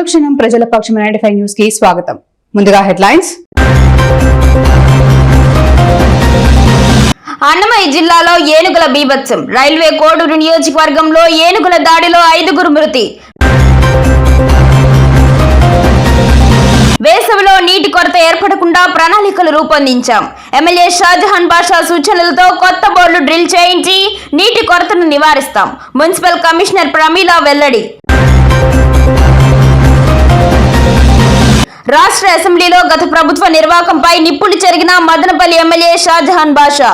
అనుక్షణం ప్రజల పక్షం ninety five న్యూస్కి స్వాగతం. ముందుగా హెడ్లైన్స్. అన్నమయ్య జిల్లాలో ఏనుగుల బీభత్సం. రైల్వే కోడూరు నియోజకవర్గంలో ఏనుగుల దాడిలో ఐదుగురు మృతి. వేసవిలో నీటి కొరత ఏర్పడకుండా ప్రణాళికలు రూపొందించాం. ఎమ్మెల్యే షాజహాన్ బాషా సూచనలతో కొత్త బోర్లు డ్రిల్ చేయించి నీటి కొరతను నివారిస్తాం. మున్సిపల్ కమిషనర్ ప్రమీల వెల్లడి. రాష్ట్ర అసెంబ్లీలో గత ప్రభుత్వ నిర్వాకంపై నిప్పులు చెరిగిన మదనపల్లి ఎమ్మెల్యే షాజహాన్ బాషా.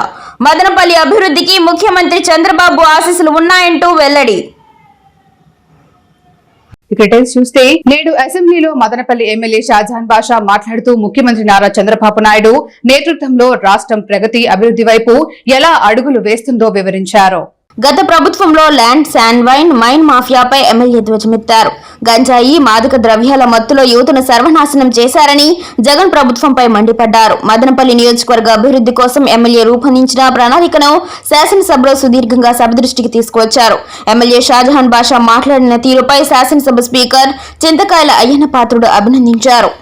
మదనపల్లి అభివృద్ధికి ముఖ్యమంత్రి చంద్రబాబు ఆశీస్సులు ఉన్నాయంటూ వెల్లడి. ఇక చూస్తే నేడు అసెంబ్లీలో మదనపల్లి ఎమ్మెల్యే షాజహాన్ బాషా మాట్లాడుతూ ముఖ్యమంత్రి నారా చంద్రబాబు నాయుడు నేతృత్వంలో రాష్ట్రం ప్రగతి అభివృద్ధి వైపు ఎలా అడుగులు వేస్తుందో వివరించారు. గత ప్రభుత్వంలో ల్యాండ్ శాండ్ వైన్ మైన్ మాఫియాపై ఎమ్మెల్యే ధ్వజమెత్తారు. గంజాయి మాదక ద్రవ్యాల మత్తులో యువతను సర్వనాశనం చేశారని జగన్ ప్రభుత్వంపై మండిపడ్డారు. మదనపల్లి నియోజకవర్గ అభివృద్ధి కోసం ఎమ్మెల్యే రూపొందించిన ప్రణాళికను శాసనసభలో సుదీర్ఘంగా సభ దృష్టికి తీసుకువచ్చారు. ఎమ్మెల్యే షాజహాన్ బాషా మాట్లాడిన తీరుపై శాసనసభ స్పీకర్ చింతకాయల అయ్యన్న పాత్రుడు అభినందించారు.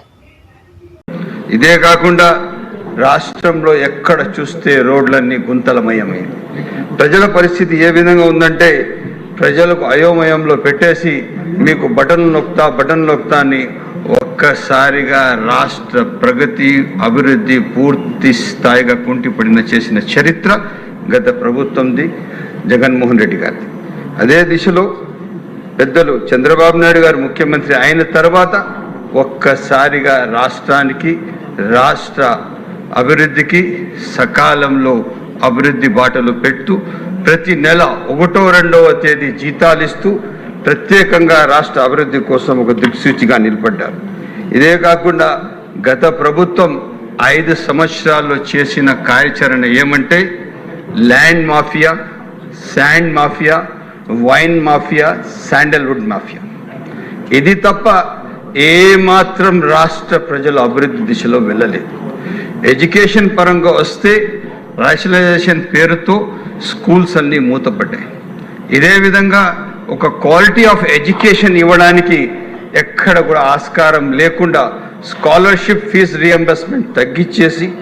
ఇదే కాకుండా రాష్ట్రంలో ఎక్కడ చూస్తే రోడ్లన్నీ గుంతలమయమైంది ప్రజల పరిస్థితి ఏ విధంగా ఉందంటే ప్రజలకు అయోమయంలో పెట్టేసి మీకు బటన్ నొక్తా బటన్ నొక్తా అని ఒక్కసారిగా రాష్ట్ర ప్రగతి అభివృద్ధి పూర్తి స్థాయిగా కుంటిపడిన చేసిన చరిత్ర గత ప్రభుత్వంది జగన్మోహన్ రెడ్డి గారిది. అదే దిశలో పెద్దలు చంద్రబాబు నాయుడు గారు ముఖ్యమంత్రి అయిన తర్వాత ఒక్కసారిగా రాష్ట్రానికి రాష్ట్ర అభివృద్ధికి సకాలంలో అభివృద్ధి బాటలు పెడుతూ ప్రతి నెల ఒకటో రెండవ తేదీ జీతాలు ఇస్తూ ప్రత్యేకంగా రాష్ట్ర అభివృద్ధి కోసం ఒక దిక్సూచిగా నిలబడ్డారు. ఇదే కాకుండా గత ప్రభుత్వం ఐదు సంవత్సరాల్లో చేసిన కార్యాచరణ ఏమంటే land mafia sand mafia wine mafia sandalwood mafia. ఇది తప్ప ఏమాత్రం రాష్ట్ర ప్రజలు అభివృద్ధి దిశలో వెళ్ళలేదు. ఎడ్యుకేషన్ పరంగా వస్తే రేషనలైజేషన్ పేరుతో స్కూల్స్ అన్నీ మూతపడ్డాయి. ఇదే విధంగా ఒక క్వాలిటీ ఆఫ్ ఎడ్యుకేషన్ ఇవ్వడానికి ఎక్కడ కూడా ఆస్కారం లేకుండా స్కాలర్షిప్ ఫీజు రియంబర్స్మెంట్ తగ్గించేసి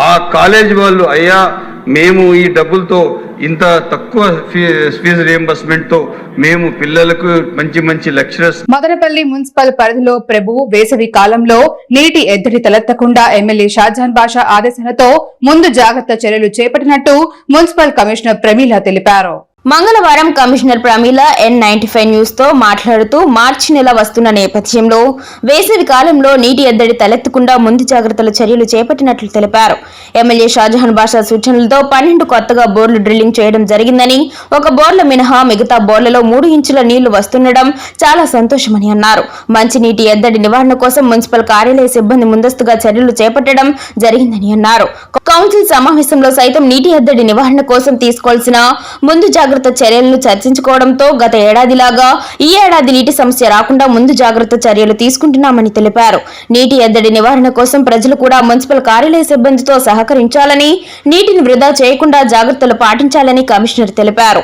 ఆ కాలేజ్ వాళ్ళు అయ్యా మేము ఈ డబ్బులతో ఇంత తక్కువ ఫీజు రియంబర్స్మెంట్తో మేము పిల్లలకు మంచి మంచి లెక్చరర్స్ మదనపల్లి మున్సిపల్ పరిధిలో ప్రభు వేసవి కాలంలో నీటి ఎద్దడి తలెత్తకుండా ఎమ్మెల్యే షాజాన్ బాషా ఆదేశాలతో ముందు జాగ్రత్త చర్యలు చేపట్టినట్టు మున్సిపల్ కమిషనర్ ప్రమీల తెలిపారు. మంగళవారం commissioner Pramila N ninety five న్యూస్తో మాట్లాడుతూ మార్చి నెల వస్తున్న నేపథ్యంలో వేసవి కాలంలో నీటి ఎద్దడి తలెత్తకుండా ముందు జాగ్రత్తల చర్యలు చేపట్టినట్లు తెలిపారు. ఎమ్మెల్యే షాజహాన్ బాషా సూచనలతో పన్నెండు కొత్తగా బోర్లు డ్రిల్లింగ్ చేయడం జరిగిందని ఒక బోర్ల మినహా మిగతా బోర్లలో మూడు ఇంచుల నీళ్ళు వస్తుండడం చాలా సంతోషమని అన్నారు. మంచి నీటి ఎద్దడి నివారణ కోసం మున్సిపల్ కార్యాలయ సిబ్బంది ముందస్తుగా చర్యలు చేపట్టడం జరిగిందని అన్నారు. కౌన్సిల్ సమావేశంలో సైతం నీటి ఎద్దడి నివారణ కోసం తీసుకోవాల్సిన ముందు జాగ్రత్త జాగ్రత్త చర్యలను చర్చించుకోవడంతో గత ఏడాదిలాగా ఈ ఏడాది నీటి సమస్య రాకుండా ముందు జాగ్రత్త చర్యలు తీసుకుంటున్నామని తెలిపారు. నీటి ఎద్దడి నివారణ కోసం ప్రజలు కూడా మున్సిపల్ కార్యాలయ సిబ్బందితో సహకరించాలని నీటిని వృధా చేయకుండా జాగ్రత్తలు పాటించాలని కమిషనర్ తెలిపారు.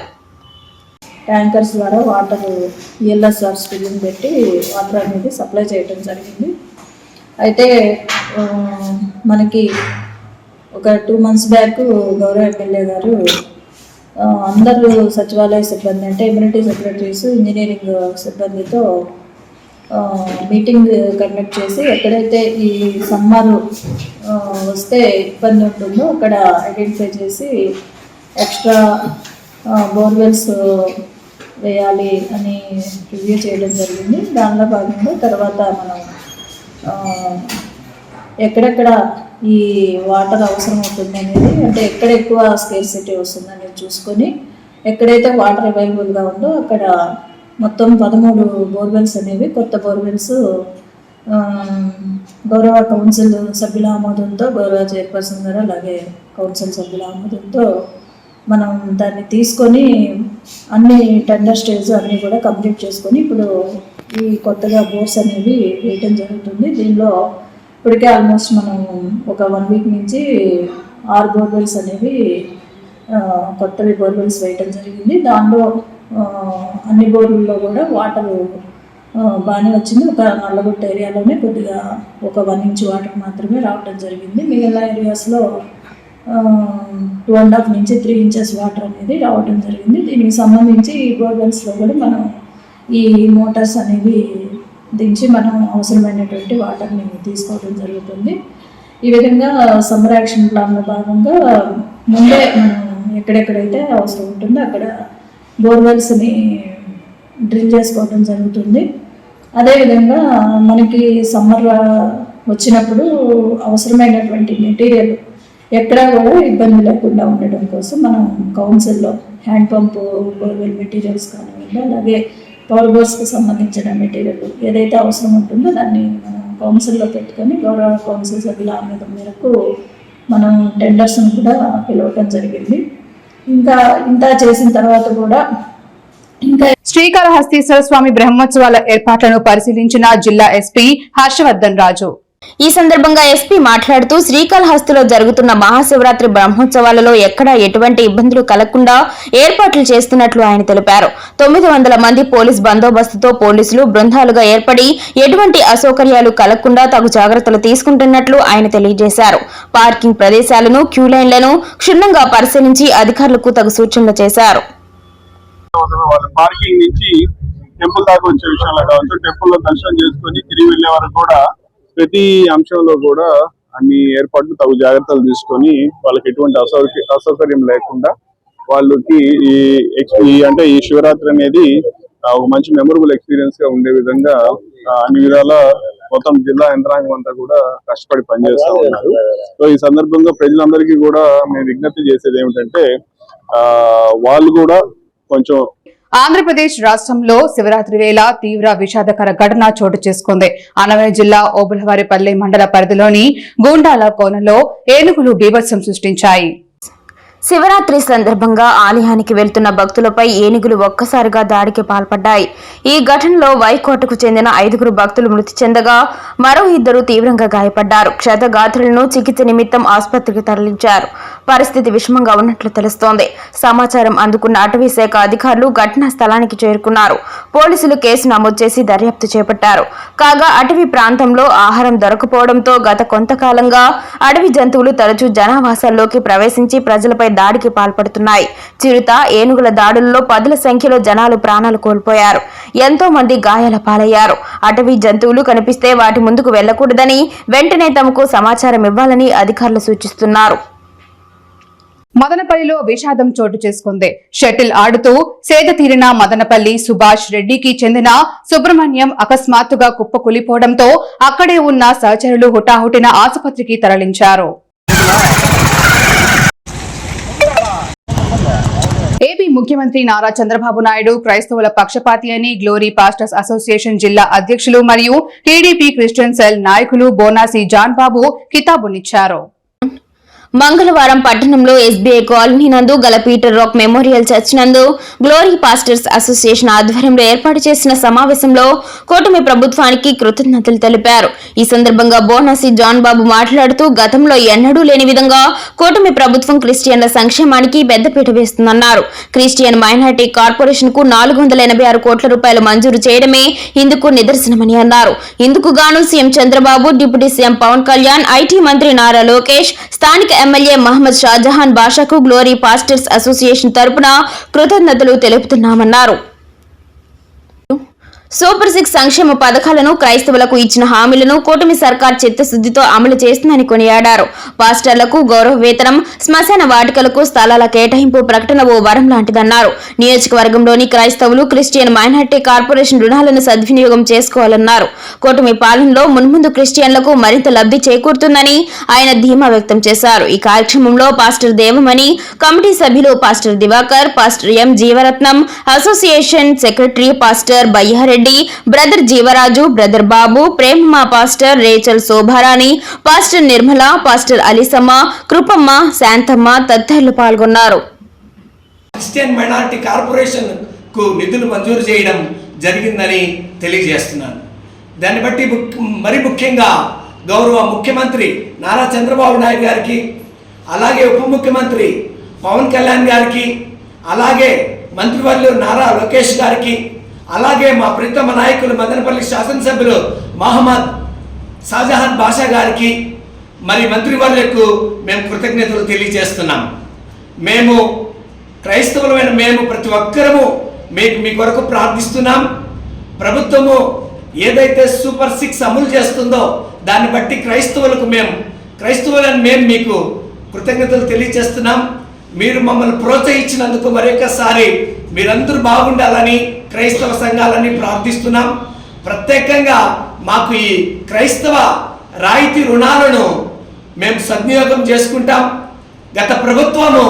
ట్యాంకర్స్ ద్వారా వాటర్ ఈఎల్ఎస్ఆర్ స్పిల్లింగ్ పెట్టి వాటర్ అనేది సప్లై చేయడం జరిగింది. అయితే మనకి ఒక టూ మంత్స్ బ్యాక్ గౌరవ ఎమ్మెల్యే గారు అందరూ సచివాలయ సిబ్బంది అంటే ఇమ్యూనిటీ సెక్రటరీస్ ఇంజనీరింగ్ సిబ్బందితో మీటింగ్ కండక్ట్ చేసి ఎక్కడైతే ఈ సమ్మర్ వస్తే ఇబ్బంది ఉంటుందో అక్కడ ఐడెంటిఫై చేసి ఎక్స్ట్రా బోర్వెల్స్ వేయాలి అని రివ్యూ చేయడం జరిగింది. దానిలో భాగంగా తర్వాత మనం ఎక్కడెక్కడ ఈ వాటర్ అవసరం అవుతుంది అనేది అంటే ఎక్కడ ఎక్కువ స్కేర్సిటీ వస్తుంది అనేది చూసుకొని ఎక్కడైతే వాటర్ అవైలబుల్గా ఉందో అక్కడ మొత్తం పదమూడు బోర్వెల్స్ అనేవి కొత్త బోర్వెల్స్ గౌరవ కౌన్సిల్ సభ్యుల ఆమోదంతో గౌరవ చైర్పర్సన్ గారు అలాగే కౌన్సిల్ సభ్యుల ఆమోదంతో మనం దాన్ని తీసుకొని అన్ని టెండర్ స్టేజ్ అన్నీ కూడా కంప్లీట్ చేసుకొని ఇప్పుడు ఈ కొత్తగా బోర్స్ అనేవి వేయటం జరుగుతుంది. దీనిలో ఇప్పటికే ఆల్మోస్ట్ మనం ఒక వన్ వీక్ నుంచి ఆరు బోర్వెల్స్ అనేవి కొత్తవి బోర్వెల్స్ వేయటం జరిగింది. దానిలో అన్ని బోర్లలో కూడా వాటర్ బాగానే వచ్చింది. ఒక నల్లగొట్ట ఏరియాలోనే కొద్దిగా ఒక వన్ ఇంచ్ వాటర్ మాత్రమే రావటం జరిగింది. మిగిలిన ఏరియాస్లో టూ అండ్ హాఫ్ నుంచి త్రీ ఇంచెస్ వాటర్ అనేది రావడం జరిగింది. దీనికి సంబంధించి ఈ బోర్వెల్స్లో కూడా మనం ఈ మోటార్స్ అనేవి దించి మనం అవసరమైనటువంటి వాటర్ని తీసుకోవడం జరుగుతుంది. ఈ విధంగా సమ్మర్ యాక్షన్ ప్లాన్లో భాగంగా ముందే మనం ఎక్కడెక్కడైతే అవసరం ఉంటుందో అక్కడ బోర్వెల్స్ని డ్రిల్ చేసుకోవడం జరుగుతుంది. అదేవిధంగా మనకి సమ్మర్ వచ్చినప్పుడు అవసరమైనటువంటి మెటీరియల్ ఎక్కడా కూడా ఇబ్బంది లేకుండా ఉండడం కోసం మనం కౌన్సిల్లో హ్యాండ్ పంపు బోర్వెల్ మెటీరియల్స్ కానివ్వండి అలాగే పవర్ బోర్స్కి సంబంధించిన మెటీరియల్ ఏదైతే అవసరం ఉంటుందో దాన్ని మనం కౌన్సిల్లో పెట్టుకొని గౌరవ కౌన్సిల్ సభ్యుల ఆమోదం మేరకు మనం టెండర్స్ను కూడా పిలవటం జరిగింది. ఇంకా ఇంత చేసిన తర్వాత కూడా ఇంకా శ్రీకాళహస్తీశ్వర స్వామి బ్రహ్మోత్సవాల ఏర్పాట్లను పరిశీలించిన జిల్లా ఎస్పీ హర్షవర్ధన్ రాజు. ఈ సందర్భంగా ఎస్పీ మాట్లాడుతూ శ్రీకాళహస్తిలో జరుగుతున్న మహాశివరాత్రి బ్రహ్మోత్సవాలలో ఎక్కడా ఎటువంటి ఇబ్బందులు కలగకుండా ఏర్పాట్లు చేస్తున్నట్లు ఆయన తెలిపారు. తొమ్మిది వందల మంది పోలీస్ బందోబస్తుతో పోలీసులు బృందాలుగా ఏర్పడి ఎటువంటి అసౌకర్యాలు కలగకుండా తగు జాగ్రత్తలు తీసుకుంటున్నట్లు ఆయన తెలియజేశారు. పార్కింగ్ ప్రదేశాలను క్యూ లైన్లను క్షుణ్ణంగా పరిశీలించి అధికారులకు తగు సూచనలు చేశారు. పార్కింగ్ నుంచి టెంపుల్ దాకా వచ్చే విషయంలో కావచ్చు టెంపుల్లో దర్శనం చేసుకుని తిరిగి వెళ్ళే వరకు కూడా ప్రతి అంశంలో కూడా అన్ని ఏర్పాట్లు తగు జాగ్రత్తలు తీసుకొని వాళ్ళకి ఎటువంటి అసౌక అసౌకర్యం లేకుండా వాళ్ళకి ఈ ఎక్స్- ఈ అంటే ఈ శివరాత్రి అనేది ఒక మంచి మెమొరబుల్ ఎక్స్పీరియన్స్గా ఉండే విధంగా అన్ని విధాల మొత్తం జిల్లా యంత్రాంగం అంతా కూడా కష్టపడి పనిచేస్తూ ఉన్నారు. సో ఈ సందర్భంగా ప్రజలందరికీ కూడా మేము విజ్ఞప్తి చేసేది ఏమిటంటే ఆ వాళ్ళు కూడా కొంచెం ఆంధ్రప్రదేశ్ రాష్ట్రంలో శివరాత్రి వేళ తీవ్ర విషాదకర ఘటన చోటు చేసుకుంది. అన్నమయ్య జిల్లా ఓబులవారిపల్లె మండల పరిధిలోని గూండాల కోనలో ఏనుగులు బీభత్సం సృష్టించాయి. శివరాత్రి సందర్భంగా ఆలయానికి వెళ్తున్న భక్తులపై ఏనుగులు ఒక్కసారిగా దాడికి పాల్పడ్డాయి. ఈ ఘటనలో వైకోటకు చెందిన ఐదుగురు భక్తులు మృతి చెందగా మరో ఇద్దరు తీవ్రంగా గాయపడ్డారు. క్షతగాత్రులను చికిత్స నిమిత్తం ఆసుపత్రికి తరలించారు. పరిస్థితి విషమంగా ఉన్నట్లు తెలుస్తోంది. సమాచారం అందుకున్న అటవీ శాఖ అధికారులు ఘటనా స్థలానికి చేరుకున్నారు. పోలీసులు కేసు నమోదు చేసి దర్యాప్తు చేపట్టారు. కాగా అటవీ ప్రాంతంలో ఆహారం దొరకపోవడంతో గత కొంతకాలంగా అటవీ జంతువులు తరచూ జనావాసాల్లోకి ప్రవేశించి ప్రజలపై దాడికి పాల్పడుతున్నాయి. చిరుత ఏనుగుల దాడుల్లో పదుల సంఖ్యలో జనాలు ప్రాణాలు కోల్పోయారు. ఎంతో మంది గాయాల పాలయ్యారు. అటవీ జంతువులు కనిపిస్తే వాటి ముందుకు వెళ్ళకూడదని వెంటనే తమకు సమాచారం ఇవ్వాలని అధికారులు సూచిస్తున్నారు. మదనపల్లిలో విషాదం చోటు చేసుకుంది. షటిల్ ఆడుతూ సేద తీరిన మదనపల్లి సుభాష్ రెడ్డికి చెందిన సుబ్రహ్మణ్యం అకస్మాత్తుగా కుప్పకూలిపోవడంతో అక్కడే ఉన్న సహచరులు హుటాహుటిన ఆసుపత్రికి తరలించారు. ముఖ్యమంత్రి నారా చంద్రబాబు నాయుడు క్రైస్తవుల పక్షపాతి అని గ్లోరీ పాస్టర్స్ అసోసియేషన్ జిల్లా అధ్యక్షులు మరియు టీడీపీ క్రిస్టియన్ సెల్ నాయకులు బోనాసి జాన్ బాబు కితాబునిచ్చారు. మంగళవారం పట్టణంలో ఎస్బీఐ కాలనీ నందు గల పీటర్ రాక్ మెమోరియల్ చర్చ్ నందు గ్లోరీ పాస్టర్స్ అసోసియేషన్ ఆధ్వర్యంలో ఏర్పాటు చేసిన సమావేశంలో కూటమి ప్రభుత్వానికి కృతజ్ఞతలు తెలిపారు. ఈ సందర్భంగా బోనసి జాన్ బాబు మాట్లాడుతూ గతంలో ఎన్నడూ లేని విధంగా కూటమి ప్రభుత్వం క్రిస్టియన్ల సంక్షేమానికి పెద్దపీట వేస్తుందన్నారు. క్రిస్టియన్ మైనార్టీ కార్పొరేషన్కు నాలుగు వందల ఎనభై ఆరు కోట్ల రూపాయలు మంజూరు చేయడమే ఇందుకు నిదర్శనమని అన్నారు. ఇందుకు గాను CM Chandrababu deputy CM Pawan Kalyan IT మంత్రి నారా లోకేష్ స్థానిక ఎమ్మెల్యే మహమ్మద్ షాజహాన్ బాషాకు గ్లోరీ పాస్టర్స్ అసోసియేషన్ తరపున కృతజ్ఞతలు తెలుపుతున్నామన్నారు. సూపర్ సిక్స్ సంక్షేమ పథకాలను క్రైస్తవులకు ఇచ్చిన హామీలను కూటమి సర్కార్ చిత్తశుద్దితో అమలు చేస్తుందని కొనియాడారు. పాస్టర్లకు గౌరవ వేతనం శ్మశాన వాటికలకు స్థలాల కేటాయింపు ప్రకటన ఓ వరం లాంటిదన్నారు. నియోజకవర్గంలోని క్రైస్తవులు క్రిస్టియన్ మైనార్టీ కార్పొరేషన్ రుణాలను సద్వినియోగం చేసుకోవాలన్నారు. కూటమి పాలనలో మున్ముందు క్రిస్టియన్లకు మరింత లబ్ధి చేకూరుతుందని ఆయన ధీమా వ్యక్తం చేశారు. ఈ కార్యక్రమంలో పాస్టర్ దేవమణి కమిటీ సభ్యులు pastor Divakar pastor M Jeevaratnam association secretary pastor Bayyareddy Reddy brother Jeevaraju brother Babu Premamma pastor Rachel Shobharani pastor Nirmala pastor Alisamma Krupamma Shantamma తదితరులు పాల్గొన్నారు. క్రిస్టియన్ మైనారిటీ కార్పొరేషన్కు నిధులు మంజూరు చేయడం జరిగిందని తెలియజేస్తున్నాను. దాన్ని బట్టి మరి ముఖ్యంగా గౌరవ ముఖ్యమంత్రి నారా చంద్రబాబు నాయుడు గారికి అలాగే ఉప ముఖ్యమంత్రి పవన్ కళ్యాణ్ గారికి అలాగే మంత్రివర్యులు నారా లోకేష్ గారికి అలాగే మా ప్రీతమ నాయకులు మదనపల్లి శాసనసభ్యులు మహమ్మద్ షాజహాన్ బాషా గారికి మరి మంత్రివర్యులకు మేము కృతజ్ఞతలు తెలియజేస్తున్నాం. మేము క్రైస్తవులమైన మేము ప్రతి ఒక్కరము మీకు మీ కొరకు ప్రార్థిస్తున్నాం. ప్రభుత్వము ఏదైతే సూపర్ సిక్స్ అమలు చేస్తుందో దాన్ని బట్టి క్రైస్తవులకు మేము క్రైస్తవులను మేము మీకు కృతజ్ఞతలు తెలియజేస్తున్నాం. మీరు మమ్మల్ని ప్రోత్సహించినందుకు మరొకసారి మీరందరూ బాగుండాలని క్రైస్తవ సంఘాలని ప్రార్థిస్తున్నాం. ప్రత్యేకంగా మాకు ఈ క్రైస్తవ రాయితీ రుణాలను మేము సద్వినియోగం చేసుకుంటాం. గత ప్రభుత్వము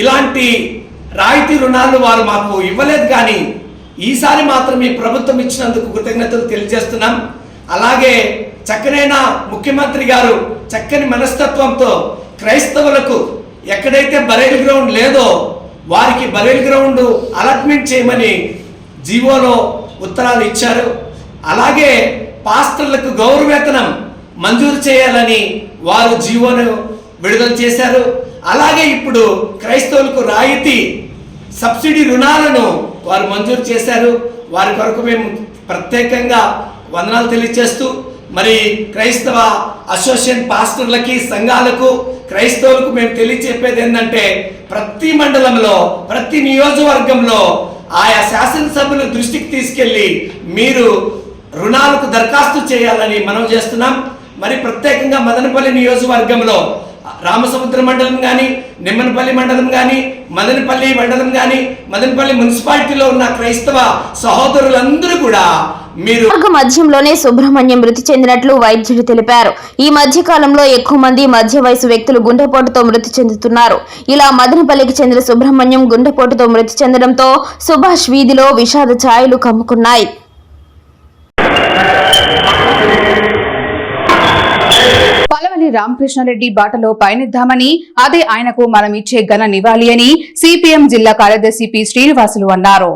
ఇలాంటి రాయితీ రుణాలు వారు మాకు ఇవ్వలేదు కానీ ఈసారి మాత్రం ఈ ప్రభుత్వం ఇచ్చినందుకు కృతజ్ఞతలు తెలియజేస్తున్నాం. అలాగే చక్కనైన ముఖ్యమంత్రి గారు చక్కని మనస్తత్వంతో క్రైస్తవులకు ఎక్కడైతే బరేల్ గ్రౌండ్ లేదో వారికి బరేల్ గ్రౌండ్ అలాట్మెంట్ చేయమని జీవోలో ఉత్తరాలు ఇచ్చారు. అలాగే పాస్టర్లకు గౌరవేతనం మంజూరు చేయాలని వారు జీవోను విడుదల చేశారు. అలాగే ఇప్పుడు క్రైస్తవులకు రాయితీ సబ్సిడీ రుణాలను వారు మంజూరు చేశారు. వారి కొరకు మేము ప్రత్యేకంగా వందనాలు తెలియజేస్తూ మరి క్రైస్తవ అసోసియేషన్ పాస్టర్లకి సంఘాలకు క్రైస్తవులకు మేము తెలియచెప్పేది ఏంటంటే ప్రతి మండలంలో ప్రతి నియోజకవర్గంలో ఆయా శాసనసభ్యుల దృష్టికి తీసుకెళ్ళి మీరు రుణాలకు దరఖాస్తు చేయాలని మనం చేస్తున్నాం. మరి ప్రత్యేకంగా మదనపల్లి నియోజకవర్గంలో రామసముద్ర మండలం కానీ నిమ్మనపల్లి మండలం కానీ మదనపల్లి మండలం కానీ మదనపల్లి మున్సిపాలిటీలో ఉన్న క్రైస్తవ సహోదరులందరూ కూడా మార్గ మధ్యంలోనే సుబ్రహ్మణ్యం మృతి చెందినట్లు వైద్యులు తెలిపారు. ఈ మధ్య కాలంలో ఎక్కువ మంది మధ్య వయసు వ్యక్తులు గుండెపోటుతో మృతి చెందుతున్నారు. ఇలా మదనపల్లికి చెందిన సుబ్రహ్మణ్యం గుండెపోటుతో మృతి చెందడంతో సుభాష్ వీధిలో విషాద ఛాయలు కమ్ముకున్నాయి. పలవలి రామకృష్ణారెడ్డి బాటలో పయనిద్దామని అదే ఆయనకు మనం ఇచ్చే ఘన నివాళి అని సిపిఎం జిల్లా కార్యదర్శి పి శ్రీనివాసులు అన్నారు.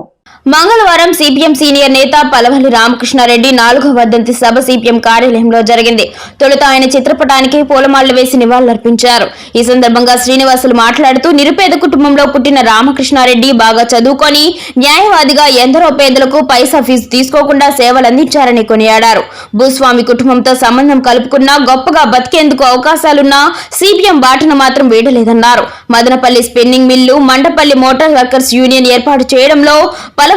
మంగళవారం సిపిఎం సీనియర్ నేత పలవల్లి రామకృష్ణారెడ్డి నాలుగో వర్ధంతి సభ సిపిఎం కార్యాలయంలో జరిగింది. తొలుత ఆయన చిత్రపటానికి పూలమాలలు వేసి నివాళులర్పించారు. ఈ సందర్భంగా శ్రీనివాసులు మాట్లాడుతూ నిరుపేద కుటుంబంలో పుట్టిన రామకృష్ణారెడ్డి బాగా చదువుకొని న్యాయవాదిగా ఎందరో పేదలకు పైసా ఫీజు తీసుకోకుండా సేవలు అందించారని కొనియాడారు. భూస్వామి కుటుంబంతో సంబంధం కలుపుకున్నా గొప్పగా బతికేందుకు అవకాశాలున్నా సిపిఎం బాటను మాత్రం వీడలేదన్నారు. Madanapalle spinning mill Mandapalli motor workers union ఏర్పాటు చేయడంలో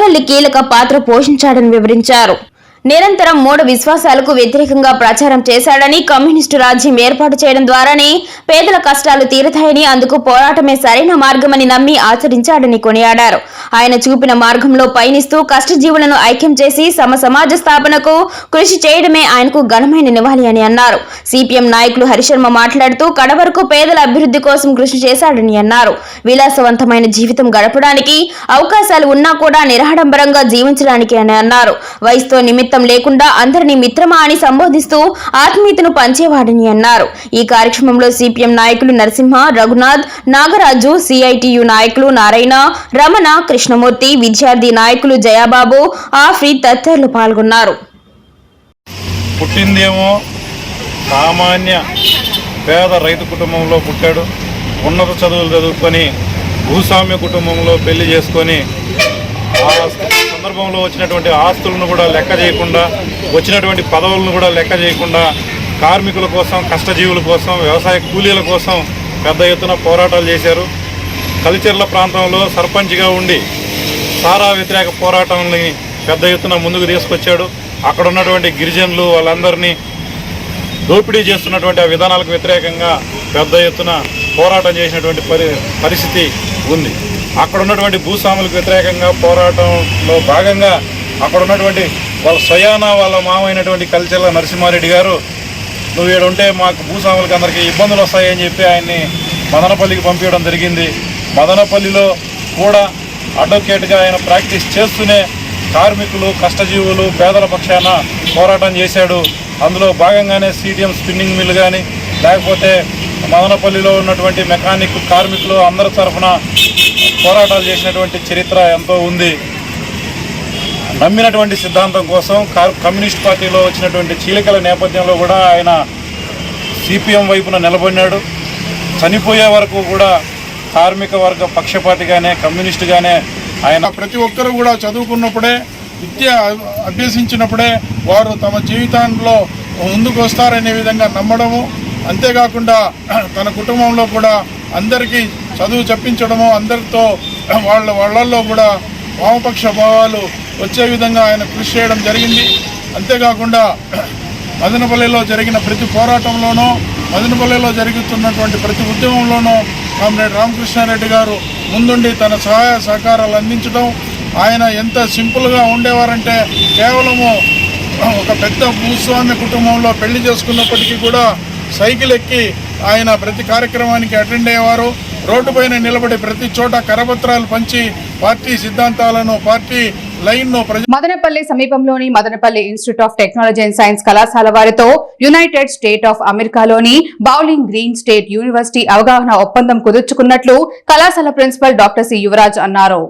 పలవల్లి కీలక పాత్ర పోషించాడని వివరించారు. నిరంతరం మూడు విశ్వాసాలకు వ్యతిరేకంగా ప్రచారం చేశాడని కమ్యూనిస్టు రాజ్యం ఏర్పాటు చేయడం ద్వారానే పేదల కష్టాలు తీరతాయని అందుకు పోరాటమే సరైన మార్గమని నమ్మి ఆచరించాడని కొనియాడారు. ఆయన చూపిన మార్గంలో పయనిస్తూ కష్టజీవులను ఐక్యం చేసి సమ సమాజ స్థాపనకు కృషి చేయడమే ఆయనకు ఘనమైన నివాళి అని అన్నారు. సిపిఎం నాయకులు హరిశర్మ మాట్లాడుతూ కడవరకు పేదల అభివృద్ధి కోసం కృషి చేశాడని అన్నారు. విలాసవంతమైన జీవితం గడపడానికి అవకాశాలు ఉన్నా కూడా నిరాడంబరంగా జీవించడానికి అని అన్నారు. వయసుతో నిమిత్తం లేకుండా అందరినీ మిత్రమా అని సంబోధిస్తూ ఆత్మీయతను పంచేవాడని అన్నారు. ఈ కార్యక్రమంలో సిపిఎం నాయకులు నరసింహ రఘునాథ్ నాగరాజు సిఐటియు నాయకులు నారాయణ రమణ కృష్ణమూర్తి విద్యార్థి నాయకులు జయాబాబు ఆఫ్రీ తదితరులు పాల్గొన్నారు. పుట్టిందేమో సామాన్య పేద రైతు కుటుంబంలో పుట్టాడు. ఉన్నత చదువులు చదువుకొని భూస్వామ్య కుటుంబంలో పెళ్ళి చేసుకొని ఆ సందర్భంలో వచ్చినటువంటి ఆస్తులను కూడా లెక్క చేయకుండా వచ్చినటువంటి పదవులను కూడా లెక్క చేయకుండా కార్మికుల కోసం కష్టజీవుల కోసం వ్యవసాయ కూలీల కోసం పెద్ద ఎత్తున పోరాటాలు చేశారు. కల్చర్ల ప్రాంతంలో సర్పంచ్గా ఉండి సారా వ్యతిరేక పోరాటాలని పెద్ద ఎత్తున ముందుకు తీసుకొచ్చాడు. అక్కడ ఉన్నటువంటి గిరిజనులు వాళ్ళందరినీ దోపిడీ చేస్తున్నటువంటి ఆ విధానాలకు వ్యతిరేకంగా పెద్ద ఎత్తున పోరాటం చేసినటువంటి పరి పరిస్థితి ఉంది. అక్కడ ఉన్నటువంటి భూస్వాములకు వ్యతిరేకంగా పోరాటంలో భాగంగా అక్కడ ఉన్నటువంటి వాళ్ళ స్వయాన వాళ్ళ మామైనటువంటి కల్చర్ల నరసింహారెడ్డి గారు నువ్వు ఈడ ఉంటే మాకు భూస్వాములకి అందరికీ ఇబ్బందులు వస్తాయని చెప్పి ఆయన్ని మదనపల్లికి పంపించడం జరిగింది. మదనపల్లిలో కూడా అడ్వకేట్గా ఆయన ప్రాక్టీస్ చేస్తూనే కార్మికులు కష్టజీవులు పేదల పక్షాన పోరాటం చేశాడు. అందులో భాగంగానే సీడిఎం స్పిన్నింగ్ మిల్ కానీ లేకపోతే మదనపల్లిలో ఉన్నటువంటి మెకానిక్ కార్మికులు అందరి తరఫున పోరాటాలు చేసినటువంటి చరిత్ర ఎంతో ఉంది. నమ్మినటువంటి సిద్ధాంతం కోసం కమ్యూనిస్ట్ పార్టీలో వచ్చినటువంటి చీలికల నేపథ్యంలో కూడా ఆయన సిపిఎం వైపున నిలబడినాడు. చనిపోయే వరకు కూడా కార్మిక వర్గ పక్షపాతిగానే కమ్యూనిస్టుగానే ఆయన ప్రతి ఒక్కరు కూడా చదువుకున్నప్పుడే విద్య అభ్యసించినప్పుడే వారు తమ జీవితంలో ముందుకు వస్తారనే విధంగా నమ్మడము. అంతేకాకుండా తన కుటుంబంలో కూడా అందరికీ చదువు చెప్పించడము అందరితో వాళ్ళ వాళ్ళల్లో కూడా వామపక్ష భావాలు వచ్చే విధంగా ఆయన కృషి చేయడం జరిగింది. అంతేకాకుండా మదనపల్లిలో జరిగిన ప్రతి పోరాటంలోనూ మదనపల్లిలో జరుగుతున్నటువంటి ప్రతి ఉద్యమంలోనూ కామ్రేడ్ రామకృష్ణారెడ్డి గారు ముందుండి తన సహాయ సహకారాలు అందించడం ఆయన ఎంత సింపుల్గా ఉండేవారంటే కేవలము ఒక పెద్ద భూస్వామ్య కుటుంబంలో పెళ్ళి చేసుకున్నప్పటికీ కూడా సైకిల్ ఎక్కి ఆయన ప్రతి కార్యక్రమానికి అటెండ్ అయ్యేవారు. రోడ్డుపైన నిలబడి ప్రతి చోట కరపత్రాలు పంచి పార్టీ సిద్ధాంతాలను పార్టీ మదనపల్లి సమీపంలోని Madanapalle institute of technology and science కళాశాల వారితో యునైటెడ్ స్టేట్ ఆఫ్ అమెరికాలోని బౌలింగ్ గ్రీన్ స్టేట్ యూనివర్సిటీ అవగాహన ఒప్పందం కుదుర్చుకున్నట్లు కళాశాల ప్రిన్సిపల్ డాక్టర్ సి యువరాజ్ అన్నారు.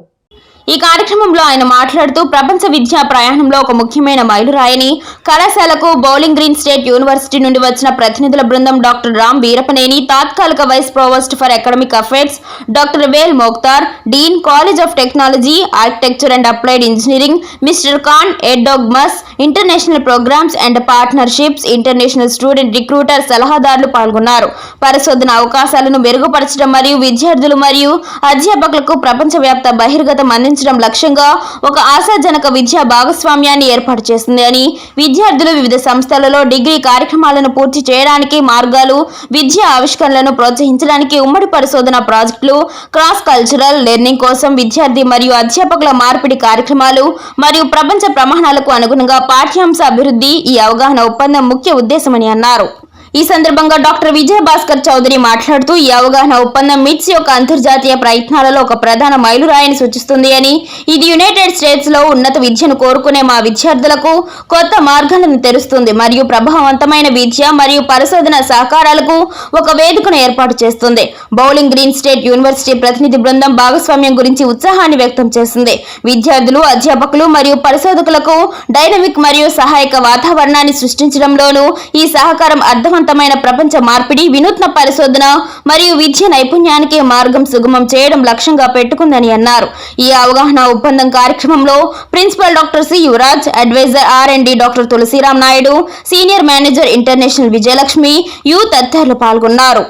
ఈ కార్యక్రమంలో ఆయన మాట్లాడుతూ ప్రపంచ విద్యా ప్రయాణంలో ఒక ముఖ్యమైన మైలురాయని కళాశాలకు బౌలింగ్ గ్రీన్ స్టేట్ యూనివర్సిటీ నుండి వచ్చిన ప్రతినిధుల బృందం డాక్టర్ రామ్ వీరపనేని తాత్కాలిక vice provost for academic affairs doctor Wael Mokhtar dean college of technology architecture and applied engineering mister Khan ఎడ్డోగ్మస్ international programs and partnerships international student recruiter సలహాదారులు పాల్గొన్నారు. పరిశోధన అవకాశాలను మెరుగుపరచడం మరియు విద్యార్థులు మరియు అధ్యాపకులకు ప్రపంచవ్యాప్త బహిర్గతం అందించడం లక్ష్యంగా ఒక ఆశాజనక విద్యా భాగస్వామ్యాన్ని ఏర్పాటు చేసింది అని విద్యార్థులు వివిధ సంస్థలలో డిగ్రీ కార్యక్రమాలను పూర్తి చేయడానికి మార్గాలు విద్యా ఆవిష్కరణలను ప్రోత్సహించడానికి ఉమ్మడి పరిశోధన ప్రాజెక్టులు క్రాస్ కల్చరల్ లెర్నింగ్ కోసం విద్యార్థి మరియు అధ్యాపకుల మార్పిడి కార్యక్రమాలు మరియు ప్రపంచ ప్రమాణాలకు అనుగుణంగా పాఠ్యాంశ అభివృద్ధి ఈ అవగాహన ఒప్పందం ముఖ్య ఉద్దేశమని అన్నారు. ఈ సందర్భంగా డాక్టర్ విజయ భాస్కర్ చౌదరి మాట్లాడుతూ ఈ అవగాహన ఒప్పందం మిట్స్ యొక్క అంతర్జాతీయ ప్రయత్నాలలో ఒక ప్రధాన మైలురాయిని సూచిస్తుంది అని. ఇది యునైటెడ్ స్టేట్స్లో ఉన్నత విద్యను కోరుకునే మా విద్యార్థులకు కొత్త మార్గాలను తెరుస్తుంది మరియు ప్రభావవంతమైన విద్య మరియు పరిశోధన సహకారాలకు ఒక వేదికను ఏర్పాటు చేస్తుంది. బౌలింగ్ గ్రీన్ స్టేట్ యూనివర్సిటీ ప్రతినిధి బృందం భాగస్వామ్యం గురించి ఉత్సాహాన్ని వ్యక్తం చేసింది విద్యార్థులు అధ్యాపకులు మరియు పరిశోధకులకు డైనమిక్ మరియు సహాయక వాతావరణాన్ని సృష్టించడంలోనూ ఈ సహకారం వేగవంతమైన ప్రపంచ మార్పిడి వినూత్న పరిశోధన మరియు విద్య నైపుణ్యానికి మార్గం సుగమం చేయడం లక్ష్యంగా పెట్టుకుందని అన్నారు. ఈ అవగాహన ఒప్పందం కార్యక్రమంలో principal doctor C Yuvaraj adviser R and D doctor Tulasiram Naidu senior manager international Vijayalakshmi U తదితరులు పాల్గొన్నారు.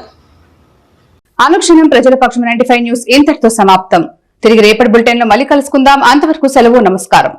అనుక్షణం ప్రజల పక్షం నైన్టీ న్యూస్ ఇంతటితో సమాప్తం. తిరిగి రేపటి బులెటిన్లో మళ్ళీ కలుసుకుందాం. అంతవరకు సెలవు నమస్కారం.